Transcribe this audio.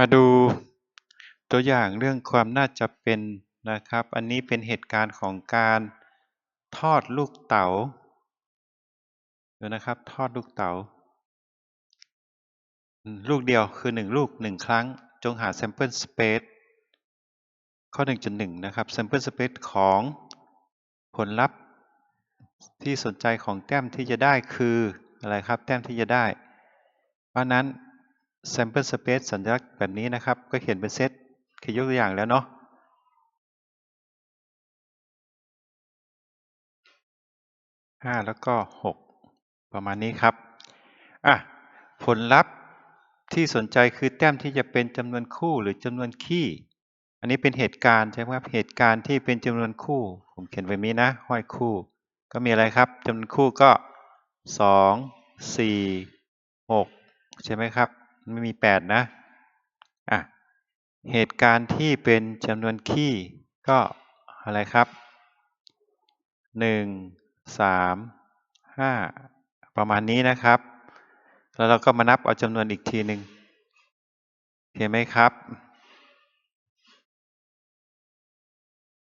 มาดูตัวอย่างเรื่องความน่าจะเป็นนะครับ อันนี้เป็นเหตุการณ์ของการทอดลูกเต๋าดูนะครับ ทอดลูกเต๋าลูกเดียวคือหนึ่งลูกหนึ่งครั้ง จงหา sample space ข้อ 1.1 นะครับ sample space ของผลลัพธ์ที่สนใจของแต้มที่จะได้คืออะไรครับ แต้มที่จะได้ เพราะนั้น sample space สัญลักษณ์แบบนี้นะครับ ก็เขียนเป็นเซตคือยกตัวอย่างแล้วเนาะห้าแล้วก็หกประมาณนี้ครับอะผลลัพธ์ที่สนใจคือแต้มที่จะเป็นจำนวนคู่หรือจำนวนคี่ อันนี้เป็นเหตุการณ์ใช่ไหมครับเหตุการณ์ที่เป็นจำนวนคู่ ผมเขียนแบบนี้นะห้อยคู่ ก็มีอะไรครับจำนวนคู่ก็สองสี่หกใช่ไหมครับ ไม่มีแปดนะอะเหตุการณ์ที่เป็นจำนวนคี่ก็อะไรครับหนึ่งสามห้าประมาณนี้นะครับ แล้วเราก็มานับเอาจำนวนอีกทีหนึ่งเห็นไหมครับ